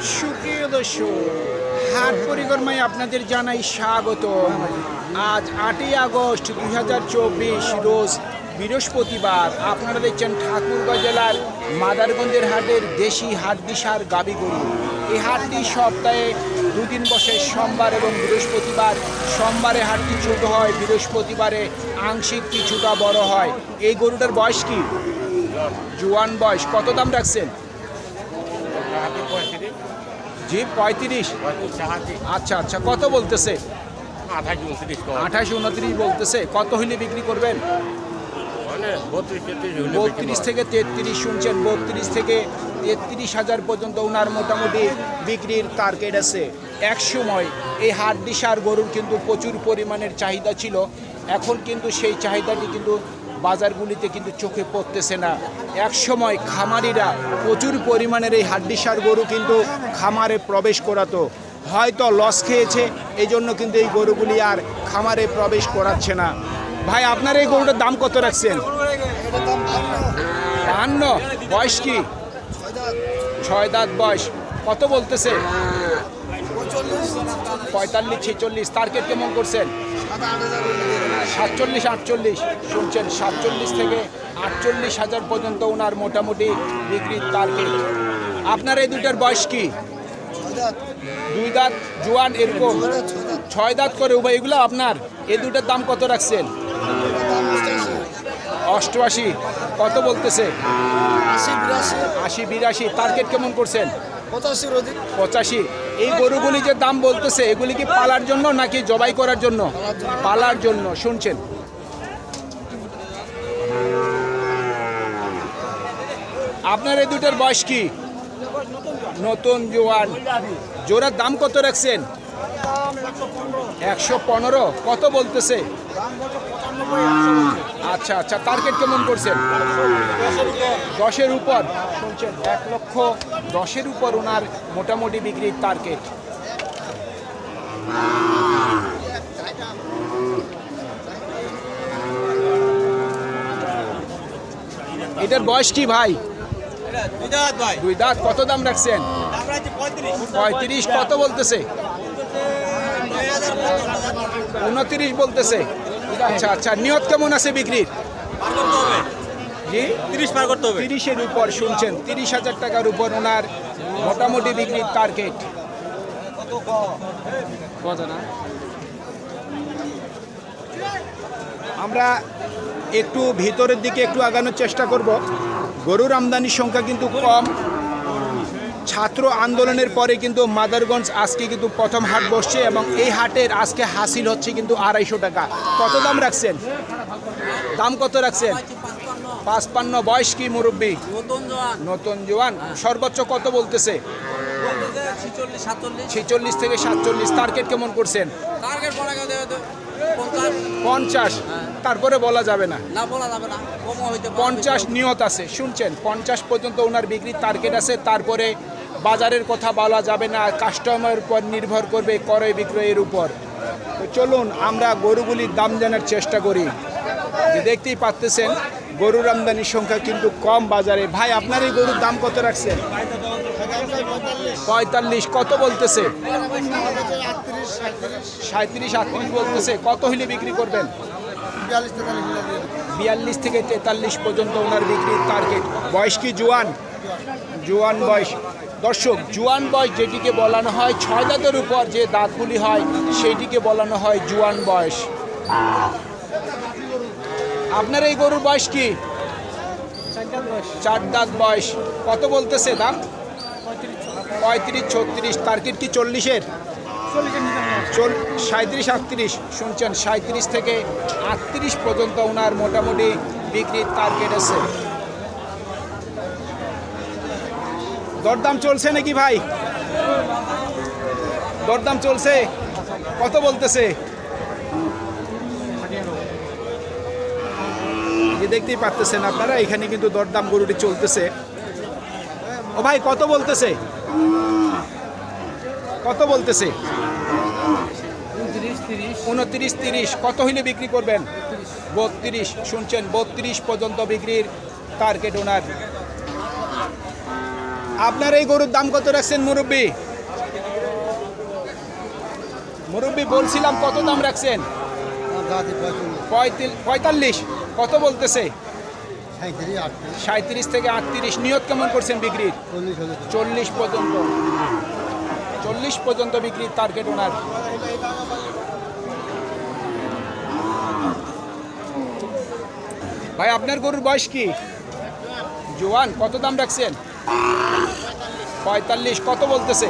সুপ্রিয় দর্শক হাট পরিক্রমায় আপনাদের জানাই স্বাগত। আজ আটই আগস্ট দুই হাজার চব্বিশ, রোজ বৃহস্পতিবার। আপনারা দেখছেন ঠাকুরগাঁ জেলার মাদারগঞ্জের হাটের দেশি হাট দিশার গাবি গরু এই হাটটি সপ্তাহে দুদিন বসে সোমবার এবং বৃহস্পতিবার। সোমবারে হাটটি ছোট হয়, বৃহস্পতিবারে আংশিক কিছুটা বড় হয়। এই গরুটার বয়স কি? জোয়ান বয়স। কত দাম রাখছেন? জি পঁয়ত্রিশ। আচ্ছা আচ্ছা কত বলতেছে? আঠাশ উনত্রিশ বলতেছে কত হইলে বিক্রি করবেন? মানে বত্রিশ থেকে তেত্রিশ শুনছেন বত্রিশ থেকে তেত্রিশ হাজার পর্যন্ত ওনার মোটামুটি বিক্রির টার্গেট আছে। এক সময় এই দিশার গরুর কিন্তু প্রচুর পরিমাণের চাহিদা ছিল এখন কিন্তু সেই চাহিদাটি কিন্তু বাজারগুলিতে কিন্তু চোখে পড়তেছে না। এক সময় খামারিরা প্রচুর পরিমাণের এই হাড্ডিসার গরু কিন্তু খামারে প্রবেশ করাতো। হয়তো লস খেয়েছে এই জন্য কিন্তু এই গরুগুলি আর খামারে প্রবেশ করাচ্ছে না। ভাই, আপনার এই গরুটার দাম কত রাখছেন? বাহান্ন। বয়স কি? ছয় দাঁত বয়স। কত বলতেছে? পঁয়তাল্লিশ, ছেচল্লিশ। টার্গেট কেমন করছেন? সাতচল্লিশ আটচল্লিশ। শুনছেন সাতচল্লিশ থেকে আটচল্লিশ হাজার পর্যন্ত ওনার মোটামুটি বিক্রির টার্গেট আপনার এই দুটার বয়স কি? দুই দাঁত জোয়ান এরকম? ছয় দাঁত করে উভয় এগুলো আপনার? এই দুটার দাম কত রাখছেন? অষ্টআশি। কত বলতেছে? আশি বিরাশি। আশি বিরাশি। টার্গেট কেমন করছেন? পঁচাশি। এই গরুগুলি যে দাম বলতেছে, এগুলি কি পালার জন্য নাকি জবাই করার জন্য? পালার জন্য, শুনছেন। আপনার এই দুটার বয়স কি? নতুন জোয়ান। জোড়ার দাম কত রাখছেন? একশো পনেরো। কত বলতেছে? আচ্ছা আচ্ছা টার্গেট কেমন করছেন দশের উপর। শুনছেন, এক লক্ষ দশের উপর ওনার মোটামুটি বিক্রির টার্গেট এটার বয়স কি ভাই? দুই দাঁত, কত দাম রাখছেন? পঁয়ত্রিশ, কত বলতেছে? উনত্রিশ বলতেছে। আচ্ছা আচ্ছা নিয়ত কেমন আছে বিক্রির? জি? তিরিশ পার করতে হবে। তিরিশের উপর শুনছেন তিরিশ হাজার টাকার উপর ওনার মোটামুটি বিক্রির টার্গেট আমরা একটু ভিতরের দিকে একটু আগানোর চেষ্টা করব। গরুর আমদানির সংখ্যা কিন্তু কম। ছাত্র আন্দোলনের পরে কিন্তু মাদারগঞ্জ আজকে কিন্তু প্রথম হাট বসছে এবং এই হাটের আজকে হাসিল হচ্ছে কিন্তু আড়াইশো টাকা। কত দাম রাখছেন? দাম কত রাখছেন? পাঁচপান্ন। বয়স কি মুরব্বী? নতুন জোয়ান। সর্বোচ্চ কত বলতেছে? ছিচল্লিশ থেকে সাতচল্লিশ। টার্গেট কেমন করছেন? পঞ্চাশ। পঞ্চাশ। তারপরে বলা যাবে না। পঞ্চাশ নিয়ত আছে। শুনছেন পঞ্চাশ পর্যন্ত ওনার বিক্রির টার্গেট আছে। তারপরে বাজারের কথা বলা যাবে না কাস্টমারের উপর নির্ভর করবে ক্রয় বিক্রয়ের উপর। তো চলুন আমরা গরুগুলির দাম জানার চেষ্টা করি। দেখতেই পাচ্তেছেন গরুর আমদানির সংখ্যা কিন্তু কম বাজারে। ভাই আপনার এই গরুর দাম কত রাখছেন? পঁয়তাল্লিশ। কত বলতেছে? সাঁত্রিশ আটত্রিশ বলতেছে। কত হইলে বিক্রি করবেন? বিয়াল্লিশ থেকে তেতাল্লিশ। পর্যন্ত ওনার বিক্রির টার্গেট বয়স কি জোয়ান? জোয়ান বয়স দর্শক, জোয়ান বয়স যেটিকে বলানো হয় ছয় দাঁতের উপর যে দাঁতগুলি হয়, সেইটিকে বলানো হয় জোয়ান বয়স। আপনার এই গরুর বয়স কি? চার দাঁত বয়স। কত বলতেছে দাম? পঁয়ত্রিশ, ছত্রিশ, টার্গেট কি চল্লিশের? চল সাঁত্রিশ আটত্রিশ। শুনছেন সাঁত্রিশ থেকে আটত্রিশ পর্যন্ত ওনার মোটামুটি বিক্রির টার্গেট আছে। দরদাম চলছে নাকি ভাই? দরদাম চলছে? কত বলতেছে? দেখতেই পাচ্তেছেন আপনারা, এখানে কিন্তু দরদাম গরুটি চলতেছে। ও ভাই, কত বলতেছে? কত বলতেছে? উনত্রিশ, তিরিশ। কত হইলে বিক্রি করবেন? বত্রিশ। শুনছেন, বত্রিশ পর্যন্ত বিক্রির টার্গেট ওনার আপনার এই গরুর দাম কত রাখছেন মুরব্বী? মুরব্বী, বলছিলাম কত দাম রাখছেন? পঁয়তিল- পঁয়তাল্লিশ। কত বলতেছে? সাঁত্রিশ থেকে আটত্রিশ। নিয়ত কেমন করছেন বিক্রির? চল্লিশ পর্যন্ত। চল্লিশ পর্যন্ত বিক্রির টার্গেট ওনার। ভাই, আপনার গরুর বয়স কি? জোয়ান, কত দাম রাখছেন? পঁয়তাল্লিশ কত বলতেছে?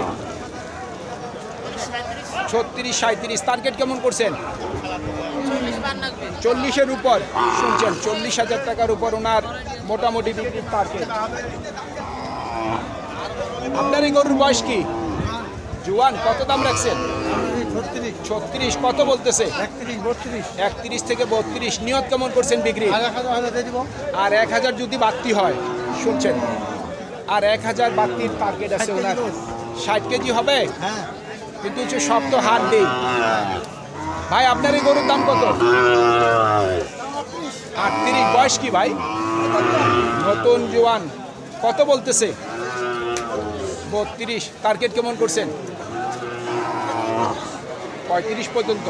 ছত্রিশ সাঁত্রিশ টার্গেট কেমন করছেন? চল্লিশের উপর শুনছেন চল্লিশ হাজার টাকার উপর ওনার মোটামুটি বিক্রির টার্গেট আপনার এই গরুর বয়স কি? জুয়ান কত দাম রাখছেন? ছত্রিশ কত বলতেছে? একত্রিশ থেকে বত্রিশ নিয়ত কেমন করছেন বিক্রি আর এক হাজার যদি বাড়তি হয় শুনছেন আর এক হাজার বাড়তির টার্গেট আছে ওনার। ষাট কেজি হবে? কিন্তু হচ্ছে সব তো হাত দেই। ভাই আপনার এই গরুর দাম কত? আটত্রিশ। বয়স কি ভাই? নতুন জোয়ান। কত বলতেছে? বত্রিশ। টার্গেট কেমন করছেন? পঁয়ত্রিশ পর্যন্ত।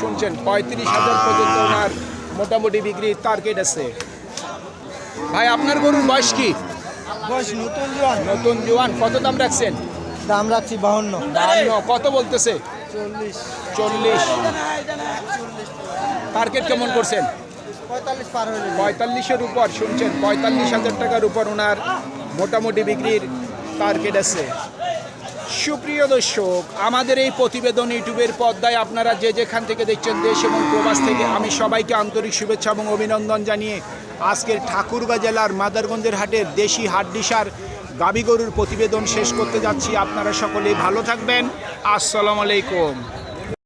শুনছেন পঁয়ত্রিশ হাজার পর্যন্ত ওনার মোটামুটি বিক্রির টার্গেট আছে। ভাই আপনার গরুর বয়স কি? বয়স নতুন জোয়ান। নতুন জোয়ান কত দাম রাখছেন? দাম রাখছি বাহান্ন। বাহান্ন কত বলতেছে? চল্লিশ। চল্লিশ। টার্গেট কেমন করছেন? পঁয়তাল্লিশের উপর শুনছেন পঁয়তাল্লিশ হাজার টাকার উপর ওনার মোটামুটি বিক্রির টার্গেট আছে। সুপ্রিয় দর্শক, আমাদের এই প্রতিবেদন ইউটিউবের পর্দায় আপনারা যে যেখান থেকে দেখছেন দেশ এবং প্রবাস থেকে, আমি সবাইকে আন্তরিক শুভেচ্ছা এবং অভিনন্দন জানিয়ে আজকের ঠাকুরগা জেলার মাদারগঞ্জের হাটের দেশি হাড্ডিসার গাবিগরুর প্রতিবেদন শেষ করতে যাচ্ছি। আপনারা সকলেই ভালো থাকবেন। আসসালামু আলাইকুম।